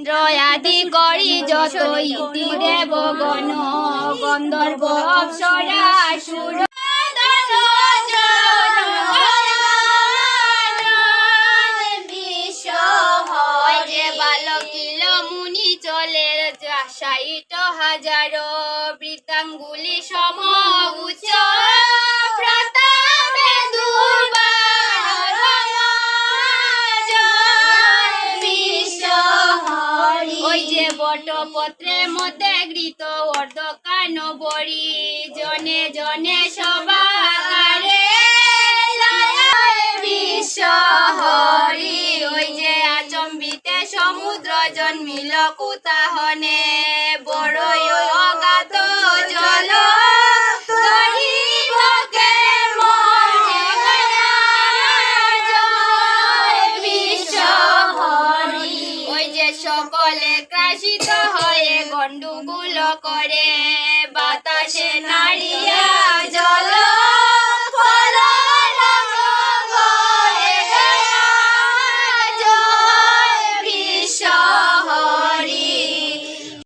ইন্দ্রয়াদি করি যত ইতি দেব গণ গন্ধর্ব অপ্সরা সুর। মুনি চলে সাইট হাজার বৃতাঙ্গুলি সম উচ্চ বটপত্রের মধ্যে গৃত অর্ধকান বড়ি। জনে জনে সবাকারে বিশ্ব হরি। ওই যে আচম্বিতে সমুদ্র জন্মিল কুতাহনে। সকলে কাশিত হয়ে গন্ডগোল করে বাতাসে নারী